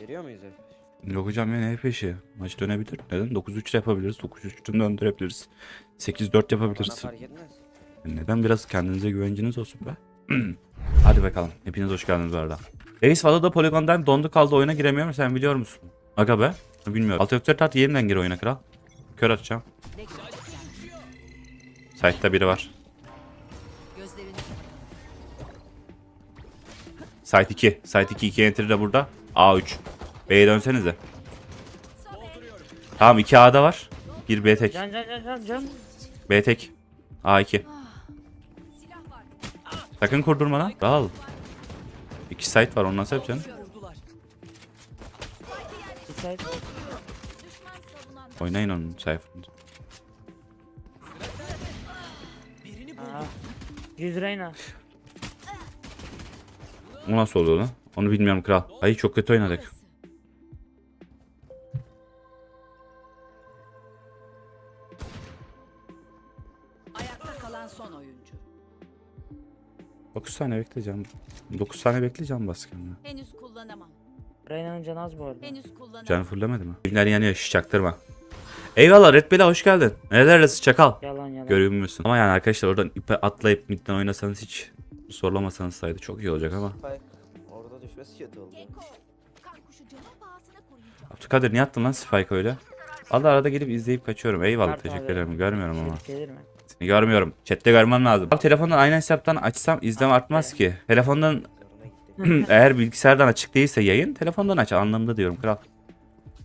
Geliyor muyuz hep? Yok hocam ya ne peşi? Maç dönebilir. Neden? 9-3 de yapabiliriz. 9-3'ün döndürebiliriz. 8-4 Bana yapabiliriz. fark etmez. Neden biraz kendinize güvenciniz olsun be? Hadi bakalım. Hepiniz hoş geldiniz bu arada. Reis Valo'da Polygon'dan dondu kaldı oyuna giremiyorum. Sen biliyor musun? Aga be. Bilmiyorum. Alt F4 at yeniden gir oyuna kral. Kör atacağım. Site'da biri var. Site 2. Site 2. 2 enter de burada. A3. B'ye dönsenize. Tamam 2 A'da var. 1 B tek. Can can can can can. B tek. A2. Sakın kurdurma lan. Al. İki site var onu nasıl yapacaksın? Bir. Oynayın onun sayfasını. Aha. 100 Reyna. O nasıl oluyor lan? Onu bilmiyorum kral. Ay çok kötü oynadık. Ayakta kalan son oyuncu. 9 saniye bekleyeceğim. 9 saniye bekleyeceğim baskınla. Henüz kullanamam. Reyna'nın canı az bu arada. Henüz kullanamam. Canı fullemedi mi? Bilgiler yanıyor şiş çaktırma. Eyvallah Red Bell'e hoş geldin. Nerelerdesin çakal? Yalan yalan. Görüyor musun? Ama yani arkadaşlar oradan ipe atlayıp midden oynasanız hiç zorlamasanız saydı çok iyi olacak ama. Spike orada düşmesi kötü oldu. Abdülkadir niye attın lan Spike öyle? Allah arada gelip izleyip kaçıyorum. Eyvallah Kart teşekkür ederim. Görmüyorum ama. Gelir mi? Seni görmüyorum. Chat'te görmem lazım. Abi telefondan aynı hesaptan açsam izleme artmaz ki. Telefondan eğer bilgisayardan açık değilse yayın telefondan aç anlamda diyorum kral.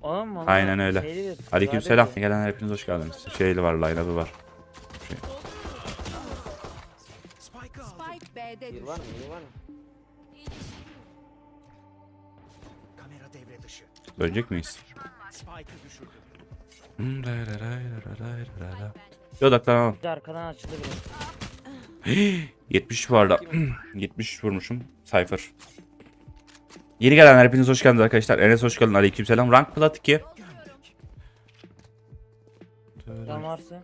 Oğlum? Aynen öyle. Aleykümselam. Gelenler hepiniz hoş geldiniz. Şeyli var, line-up'ı var. Spike B'de düştü. var mı? Var mı? Kamera devre dışı. Dönecek miyiz? Spike'ı düşürdü. Hmm, ray, ray, ray, ray, ray, ray. Bir odaklanalım. Bir Arkadan açıldı biri. 70 bu arada. 70 vurmuşum. Cypher. Yeni gelenler hepiniz hoş geldiniz arkadaşlar. Enes hoş geldin. Aleykümselam. Rank plat 2. Can varsa.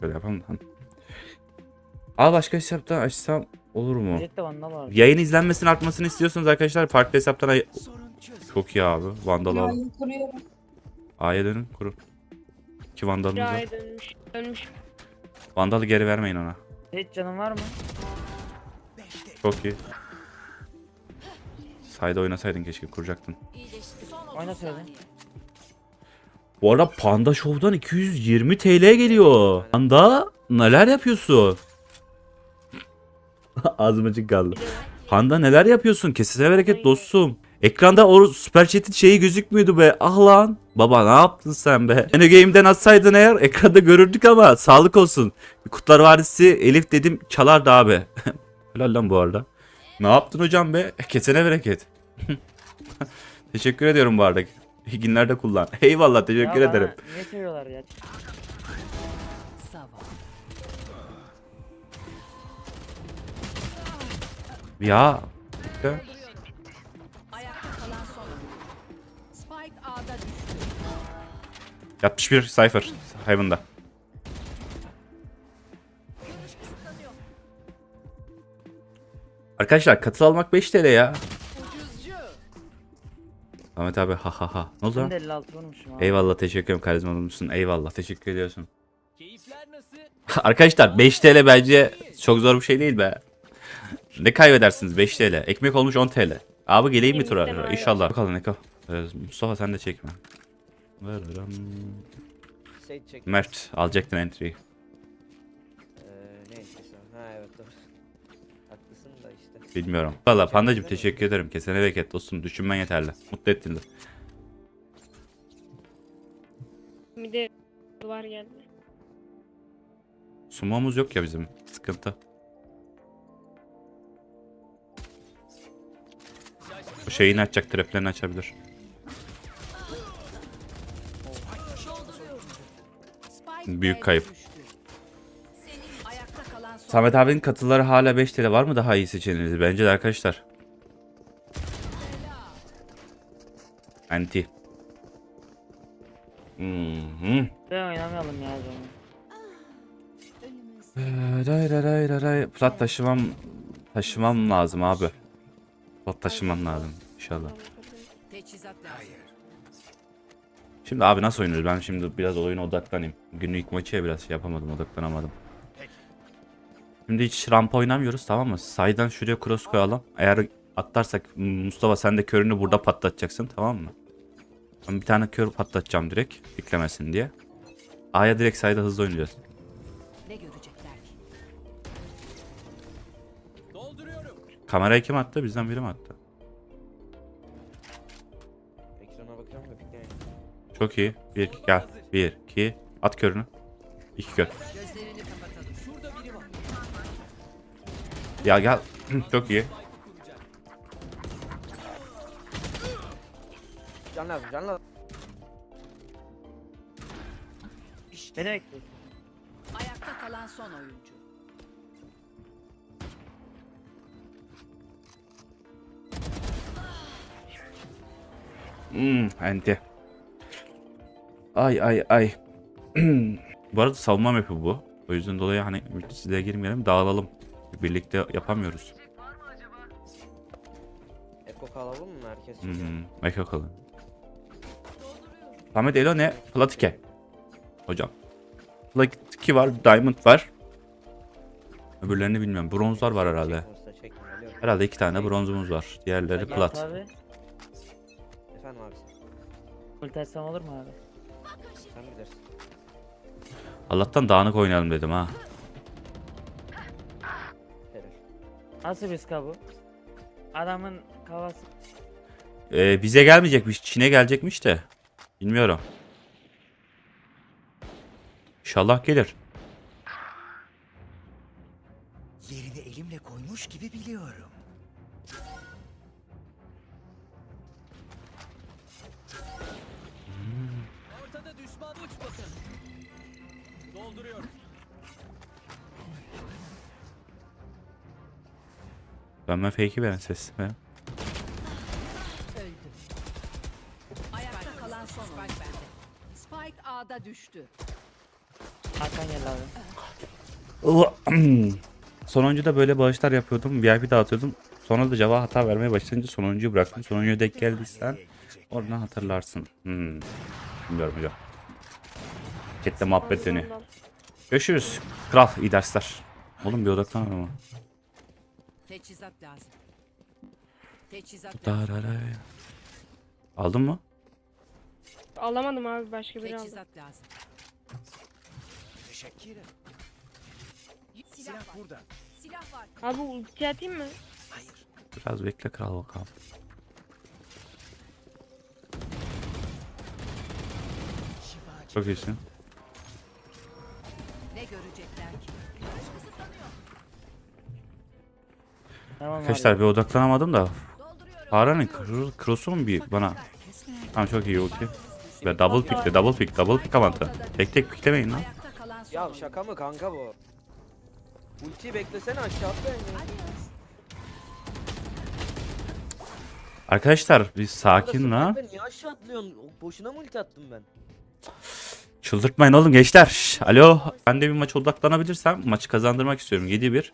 Şöyle yapalım lan. Al başka hesaptan açsam olur mu? Jet de vandal var. Yayın izlenmesinin artmasını istiyorsanız arkadaşlar farklı hesaptan ay-. Çok iyi abi. Vandal al. Kuruyorum. A'ya dönün kurun. İki vandalımız var. Ra'ya dönmüş. Dönmüş. Vandalı geri vermeyin ona. Jet canın var mı? Çok iyi. Sayda oynasaydın keşke kuracaktın. İyileşti. Son 30 Oynasaydın. saniye. Bu arada Panda Show'dan 220 TL geliyor. Panda neler yapıyorsun? Azmacık kaldı. Panda neler yapıyorsun? Kesine bereket dostum. Ekranda o süper chat'in şeyi gözükmüyordu be. Ah lan. Baba ne yaptın sen be? Yine game'den atsaydın eğer ekranda görürdük ama sağlık olsun. Kutlar Vadisi Elif dedim çalardı abi. Helal lan bu arada. Ne yaptın hocam be? Kesene bereket. Teşekkür ediyorum bu arada. İyi günler de kullan. Eyvallah teşekkür Ya ederim. Niye seviyorlar ya? Ya. Düştü. 61 Cypher. Heaven'da. Arkadaşlar katıl almak 5 TL ya. Ahmet abi ha ha ha. Ne oldu Ben lan? de 56 vurmuşum abi. Eyvallah teşekkür ederim karizma olmuşsun. Eyvallah teşekkür ediyorsun. Arkadaşlar 5 TL bence çok zor bir şey değil be. Ne kaybedersiniz 5 TL? Ekmek olmuş 10 TL. Abi geleyim mi tura? İnşallah. Bakalım Eko. Ee, Mustafa sen de çekme. Veririm. Sage çek. Mert alacaktın entry'yi. Ee, ne istiyorsan. Ha evet doğru. Haklısın da işte. Bilmiyorum. Valla pandacım teşekkür ederim. Kesene bereket dostum. Düşünmen yeterli. Mutlu ettin de. Bir de duvar geldi. Sumamız yok ya bizim. Sıkıntı. Bu şeyini açacak, traplerini açabilir. Büyük kayıp. Samet abinin katıları hala 5 TL var mı daha iyi seçeneğiniz? Bence de arkadaşlar. Anti. Hı hı. Ben oynamayalım ya o zaman. Ray ray ray ray ray. Plat taşımam taşımam lazım abi. Plat taşıman lazım inşallah. Teçhizat lazım. Şimdi abi nasıl oynuyoruz? Ben şimdi biraz oyuna odaklanayım. Günlük maçı ya biraz şey yapamadım, odaklanamadım. Şimdi hiç rampa oynamıyoruz tamam mı? Saydan şuraya cross koyalım. Eğer atlarsak Mustafa sen de körünü burada patlatacaksın tamam mı? Ben bir tane kör patlatacağım direkt. Beklemesin diye. A'ya direkt sayda hızlı oynayacağız. Ne görecekler ki? Kamerayı kim attı? Bizden biri mi attı? Ekrana bakıyorum da bekleyin. Çok iyi. Bir, iki, gel. Bir, iki. At körünü. İki kör. Gözlerini kapatalım. Şurada biri var. Ya gel. Çok iyi. Can lazım can lazım. Bekliyorsun. Ayakta kalan son oyuncu. Hmm, ente. Ay ay ay. bu arada savunma map'i bu. O yüzden dolayı hani multisizliğe girmeyelim dağılalım. Birlikte yapamıyoruz. Eko kalalım mı herkes? Hı hı. Meka kalın. Samet Elo ne? Platike. Hocam. Platike var, Diamond var. Öbürlerini bilmiyorum. Bronzlar var herhalde. Herhalde iki tane bronzumuz var. Diğerleri plat. Abi, Efendim abi ulti açsam olur mu abi? sen bilirsin. Allah'tan dağınık oynayalım dedim ha. Helal. Nasıl bir ska bu? Adamın kafası Ee, bize gelmeyecekmiş. Çin'e gelecekmiş de. Bilmiyorum. İnşallah gelir. Yerini elimle koymuş gibi biliyorum. Düşman uç bakın. Dolduruyorum. Ben ben fake'i veren ses. Ben. Öldü. Ayakta kalan son oyuncu. Spike A'da düştü. Hakan gel abi. Sonuncuda böyle bağışlar yapıyordum. VIP dağıtıyordum. Sonra da cevap hata vermeye başlayınca sonuncuyu bıraktım. Sonuncuya denk geldiysen oradan hatırlarsın. Hmm. Bilmiyorum hocam. Chat'te muhabbet dönüyor. Görüşürüz. Kral iyi dersler. Oğlum bir odaklan ama. Teçhizat lazım. Teçhizat lazım. Aldın mı? Alamadım abi başka biri aldı. Teçhizat lazım. Teşekkürüm. Silah var. burada. Silah var. Abi ulti atayım mı? Hayır. Biraz bekle kral bakalım. Çok iyisin. Görecekler ki? Arkadaşlar bir odaklanamadım da. Fara'nın kro- cross'u mu bir bana? Tamam çok iyi ulti. Ve double pick'te double pick double pick avantajı. Tek tek picklemeyin lan. Ayakta kalan son Ya oyuncu. şaka mı kanka bu? Ultiyi beklesene aşağı. Arkadaşlar bir sakin la. Sniper Niye aşağı atlıyorsun? Boşuna mı ulti attım ben? Çıldırtmayın oğlum gençler. Şş, Alo. Ben de bir maç odaklanabilirsem maçı kazandırmak istiyorum. 7-1.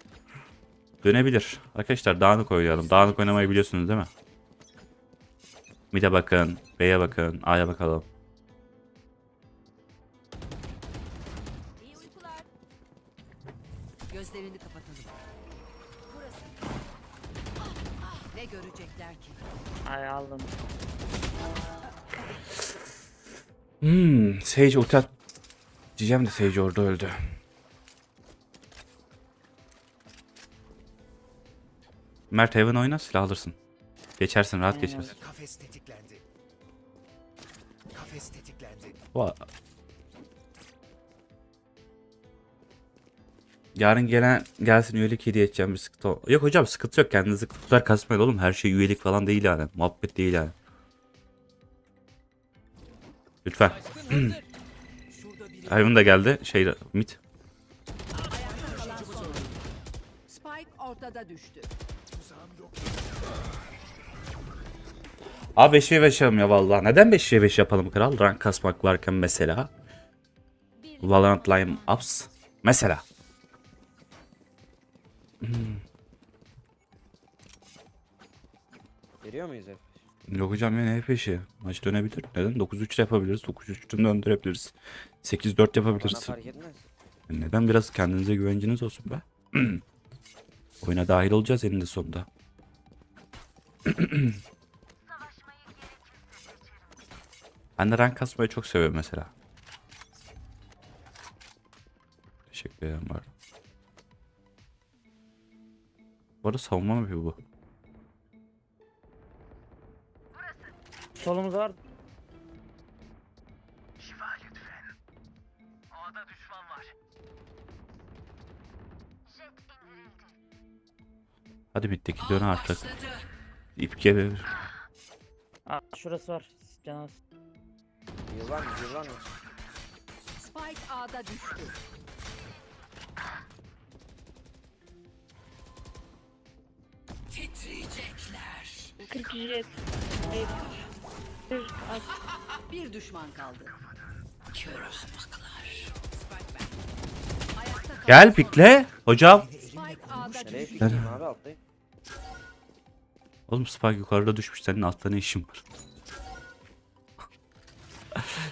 Dönebilir. Arkadaşlar dağınık oynayalım. Dağınık oynamayı biliyorsunuz değil mi? Mid'e bakın. B'ye bakın. A'ya bakalım. Gözlerini kapatalım. Burası. Ne görecekler ki? Ay aldım. Hmm, Sage ulti at- Diyeceğim de Sage orada öldü. Mert Heaven oyna silah alırsın. Geçersin rahat geçersin. Kafes tetiklendi. Kafes tetiklendi. Va- Yarın gelen gelsin üyelik hediye edeceğim bir sıkıntı Yok hocam sıkıntı yok kendinizi kutular kasmayın oğlum her şey üyelik falan değil yani muhabbet değil yani. Lütfen. Hayvan da geldi şey mit. Spike ortada düştü. Abi 5 v 5 yapalım ya vallahi. Neden 5 v 5 yapalım kral? Rank kasmak varken mesela. Valorant Line Ups. Mesela. Hmm. Giriyor muyuz hep? Yok hocam ya ne peşi? Maç dönebilir. Neden? 9-3 de yapabiliriz. 9-3'ünü döndürebiliriz. 8-4 Bana yapabiliriz. fark etmez. Neden? Biraz kendinize güvenciniz olsun be. Oyuna dahil olacağız eninde sonunda. ben de rank kasmayı çok seviyorum mesela. Teşekkür ederim var. Bu arada savunma mı yapıyor bu? Solumuz var. Hadi bitteki dön artık. İp gelir. Aa, şurası var. Canaz. Yılan yılan. Spike A'da düştü. Titriyecekler. 40 jet. Bir az. Bir düşman kaldı. Kör ahmaklar. Ayakta Gel pikle. Hocam. Spike A'da Nereye düştü. pikleyeyim abi alttayım. Oğlum Spike yukarıda düşmüş. Senin altta ne işin var?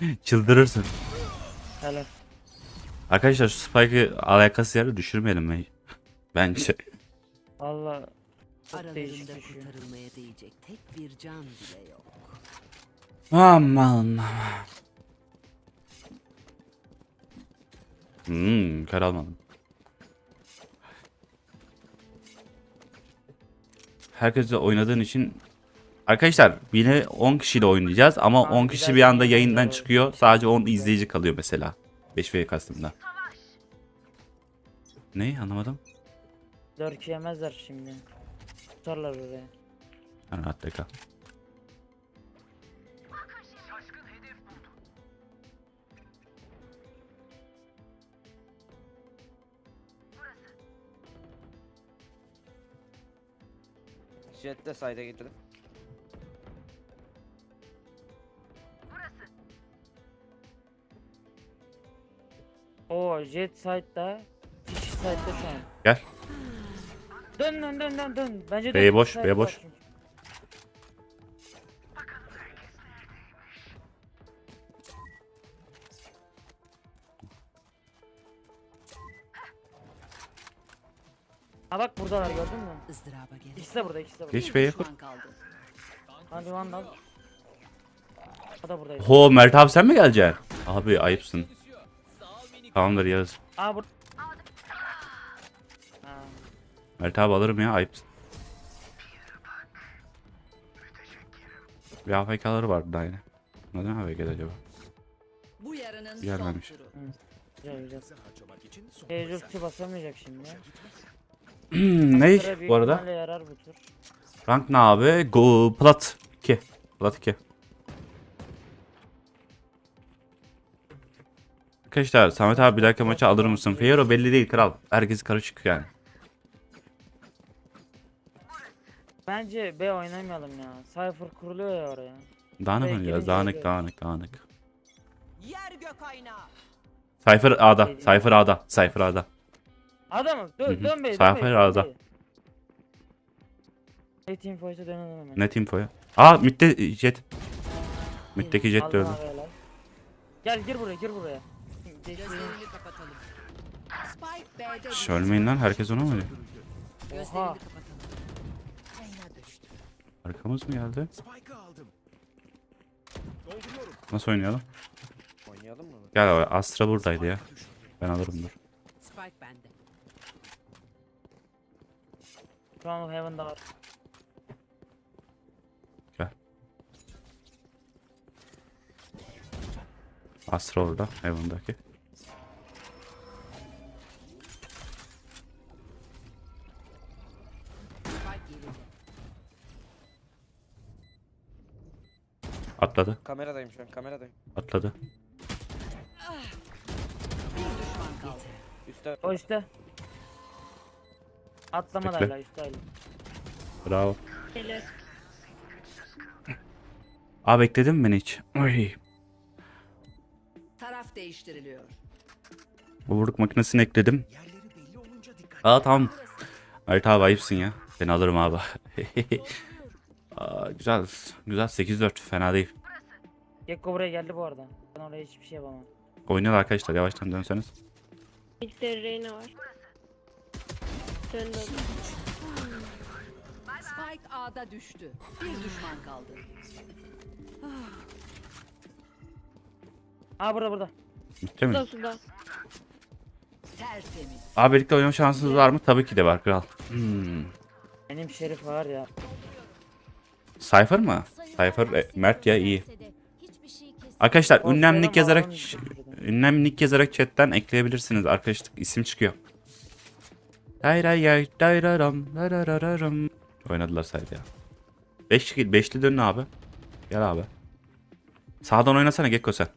Çıldırırsın. Helal. Arkadaşlar şu Spike'ı alakası yere düşürmeyelim mi? Bence. Valla çok değişik Aralarında düşüyor. kurtarılmaya değecek tek bir can bile yok. Aman. Hmm, kar almadım. Herkesle oynadığın için Arkadaşlar yine 10 kişiyle oynayacağız ama Abi 10 bir kişi bir anda yayın yayından çıkıyor. Sadece 10 izleyici kalıyor mesela. 5v kastımda. Ne anlamadım. 4 yemezler şimdi. Tutarlar oraya. Ha, rahat kal. Jet de side'e getirdim. Oo jet side'da. Kişi side'da şu an. Gel. Dön dön dön dön dön. Bence dön. boş, Side var boş. çünkü. Ha bak buradalar gördün mü? ızdıraba gerek. İkisi de burada ikisi de burada. Geç B'ye kur. düşman kaldı. Hadi vandal. O da buradaydı. Ho Mert abi sen mi geleceksin? Abi ayıpsın. Tamamdır Yağız. Aa bur... Ha. Mert abi alırım ya ayıpsın. Bir AFK'ları vardı daha yine. Neden AFK'de acaba? Bu yarının son Gelmemiş. turu. Güzel güzel. Tecrübesi basamayacak şimdi. Hmm, ne bu arada? yarar bu tur. Rank ne abi? Go plat 2. Plat 2. Arkadaşlar Samet abi bir dahaki maçı alır mısın? Fiyero belli değil kral. Herkes karışık yani. Bence B oynamayalım ya. Cypher kuruluyor ya oraya. Dağınık oynayacağız. Dağınık dağınık dağınık. Yer gök aynağı. Cypher A'da. Cypher A'da. Cypher A'da. Adamım Hı hı. dön dön B'ye Cypher dön B'ye, A'da. dön B'ye. Net info'ysa dönelim hemen. Net infoya. Aa midde jet. Middeki jet de öldü. Gel gir buraya gir buraya. Gözlerini kapatalım. Spike B'de Şş, düştü. ölmeyin lan herkes ona mı? Gözlerini Oha. kapatalım. Reyna düştü. Arkamız mı geldi? Spike'ı aldım. Dolduruyorum. Nasıl oynayalım? Oynayalım mı? Gel abi Astra buradaydı ya. Ben alırım dur. Spike bende. Şu an Heaven'da var. Astra orada. Heaven'daki. Atladı. Kameradayım şu an kameradayım. Atladı. Bir düşman kaldı. Üstte. O işte. Atlama da Bekle. hala üstte hala. Bravo. Helal. Aa bekledin mi beni hiç? Oy. Taraf değiştiriliyor. Vuruk makinesini ekledim. Yerleri belli olunca dikkat. Aa tamam. Mert abi ayıpsın ya. Ben alırım abi. Aa, güzel. Güzel 8-4 fena değil. Gekko buraya geldi bu arada. Ben oraya hiçbir şey yapamam. Oynuyorlar arkadaşlar yavaştan dönseniz. Midde Reyna var. Döndü. Spike A'da düştü. Bir düşman kaldı. Aa burada burada. Bitti mi? Suda suda. Tertemiz. Abi birlikte oynama şansınız var mı? Tabii ki de var kral. Hmm. Benim şerif var ya. Cypher mı? Cypher e, Mert ya iyi. Arkadaşlar ünlem nick yazarak ünlem nick yazarak chatten ekleyebilirsiniz. Arkadaşlık isim çıkıyor. Dayray dayraram darararam. Oynadılar saydı ya. 5 5 beşli dönün abi. Gel abi. Sağdan oynasana Gekko sen.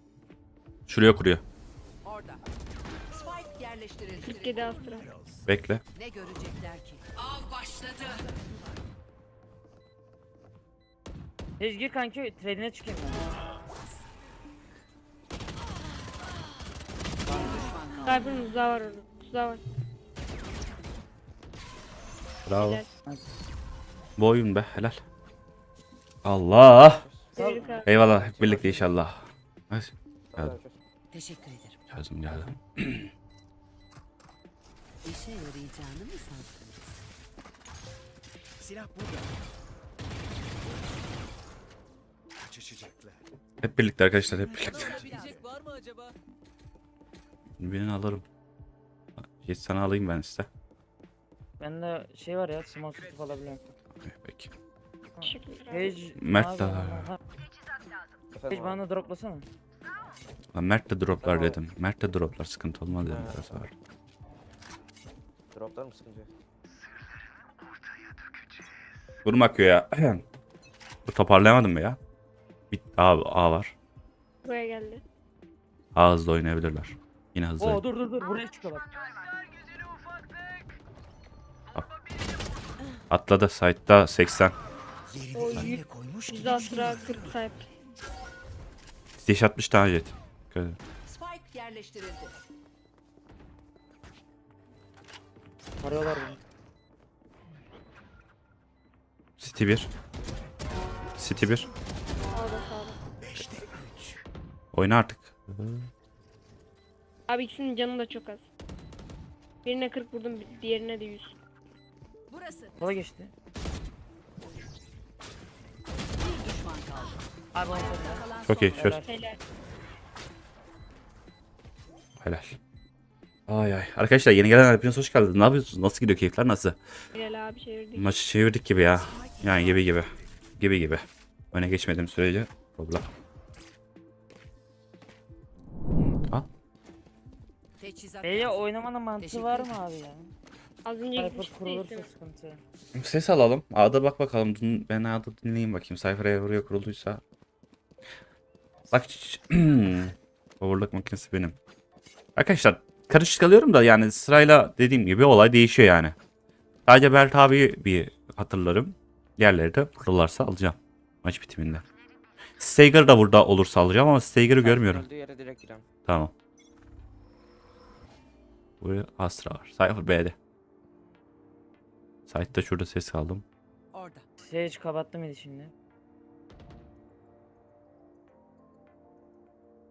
Şuraya kuruyor. Orada. Spike yerleştirildi. 47 Astra. Bekle. Ne görecekler ki? Av başladı. Gir kanki trade'ine çıkayım ben. Cypher'ın suda var orada. Suda var. Bravo. Helal. Bu oyun be helal. Allah. Tebrik abi. Eyvallah hep birlikte inşallah. Hadi. Geldim. Teşekkür ederim. Geldim geldim. İşe yarayacağını mı sandınız? Silah burada. Kaçışacaklar. Hep birlikte arkadaşlar hep birlikte. Olabilecek var mı acaba? Birini alırım. Geç sana alayım ben size. Bende şey var ya smoke tutup alabiliyorum. Peki. Teşekkürler abi. Page Mert de- Page abi. bana da droplasana. Lan Mert de droplar Tamam. dedim. Mert de droplar sıkıntı olmaz dedim. Biraz sonra. Droplar mı sıkıntı? Vurma akıyor ya. Bu toparlayamadım mı ya? Bir A, A var. Buraya geldi. A hızlı oynayabilirler. Yine hızlı. Oo dur dur dur buraya çıkıyor Atladı site'da 80. Yerini O elimle yük- koymuş gibi 100 Astra 40 Cypher. Diş 60 tane jet. Dikkat edin. Spike yerleştirildi. Arıyorlar bunu. City 1. City 1. Sağda sağda. Oyna artık. Abi ikisinin canı da çok az. Birine 40 vurdum, diğerine de 100. Burası. Sola geçti. Bir düşman kaldı. Abi onu satın. Kalan Çok iyi. Çöz. Helal. Ay ay. Arkadaşlar yeni gelen hepiniz hoş geldiniz. Ne yapıyorsunuz? Nasıl gidiyor keyifler nasıl? Helal abi çevirdik. Maçı çevirdik gibi ya. Yani gibi gibi. Gibi gibi. Öne geçmediğim sürece problem. Al. Teçhizat B'ye lazım. oynamanın mantığı Teşekkür var mı abi ya? Az önce Cypher gitmişti kurulursa sıkıntı. Ses alalım. A'da bak bakalım. Dün- Ben A'da dinleyeyim bakayım. Cypher'a buraya kurulduysa. Bak. Overlock makinesi benim. Arkadaşlar karışık alıyorum da yani sırayla dediğim gibi olay değişiyor yani. Sadece Bert abi bir hatırlarım. Diğerleri de buralarsa alacağım. Maç bitiminde. Stager da burada olursa alacağım ama Stager'ı görmüyorum. Öldüğü yere direkt girem. Tamam. Buraya Astra var. Cypher B'de. Site'da şurada ses aldım. Orada. Sage kapattı mıydı şimdi?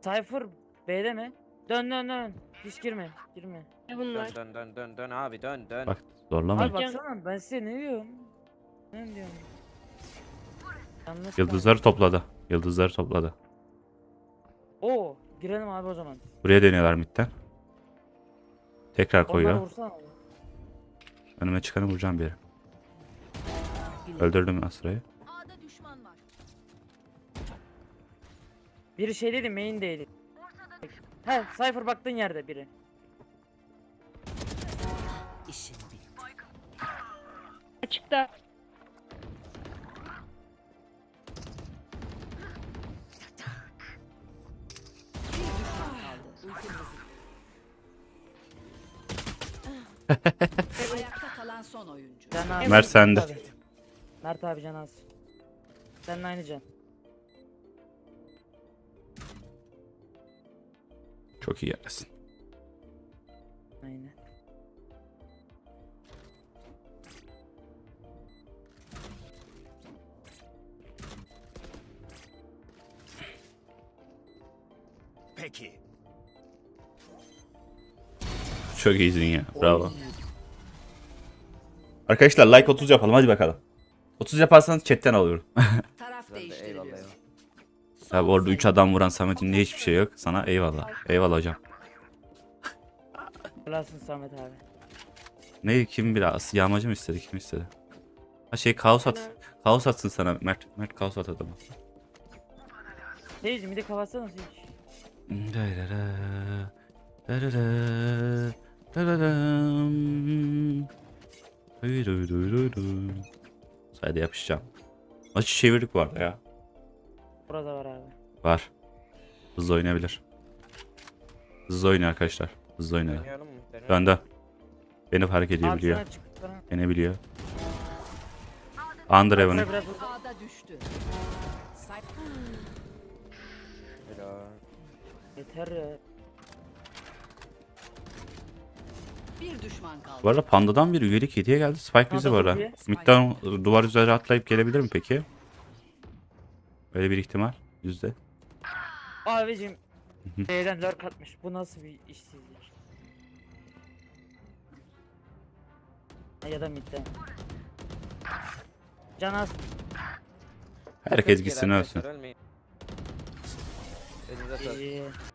Cypher B'de mi? Dön dön dön. Hiç girme. Girme. Ne bunlar? dön dön dön dön abi dön dön. Bak zorlama. Abi baksana ben size ne diyorum? Ne diyorum? Yanlış Yıldızları topladı. Yıldızları topladı. Oo, girelim abi o zaman. Buraya dönüyorlar midden. Tekrar Onları koyuyor. vursana. abi. Önüme çıkanı vuracağım bir yere. Öldürdüm Astra'yı. A'da düşman var. Biri şeydeydi main'deydi. He Cypher baktığın yerde biri. İşin bitti. Açıkta. Son oyuncu. Abi. Mert sende. Tabii. Mert abi can az. Seninle aynı can. Çok iyi yersin. Aynen. Peki. Çok iyisin ya. Bravo. Arkadaşlar like 30 yapalım hadi bakalım. 30 yaparsanız chatten alıyorum. Taraf Ben de eyvallah değiştiriliyor. eyvallah. Tabi orada 3 adam vuran Samet'in de hiçbir şey yok. Sana eyvallah. Eyvallah hocam. Helalsin Samet abi. Ne kim biraz yağmacı mı istedi kim istedi? Ha şey kaos at. Kaos atsın sana Mert. Mert kaos at adamı. Seyirci bir de kapatsana Seyirci. Sayda yapışacağım. Maçı çevirdik bu arada ya. Burada var abi. Var. Hızlı oynayabilir. Hızlı oynuyor arkadaşlar. Hızlı mı? Dene. Bende. Beni fark edebiliyor. Beni biliyor. Under Heaven'ı. Yeter ya. Bir düşman kaldı. Bu arada Panda'dan bir üyelik hediye geldi. Spike bizi bu hediye. Mid'den duvar üzeri atlayıp gelebilir mi peki? Öyle bir ihtimal. Yüzde. Abicim. B'den lurk atmış. Bu nasıl bir işsizlik? Ya da midden. Can az. Herkes gitsin ölsün. Elinize sağlık.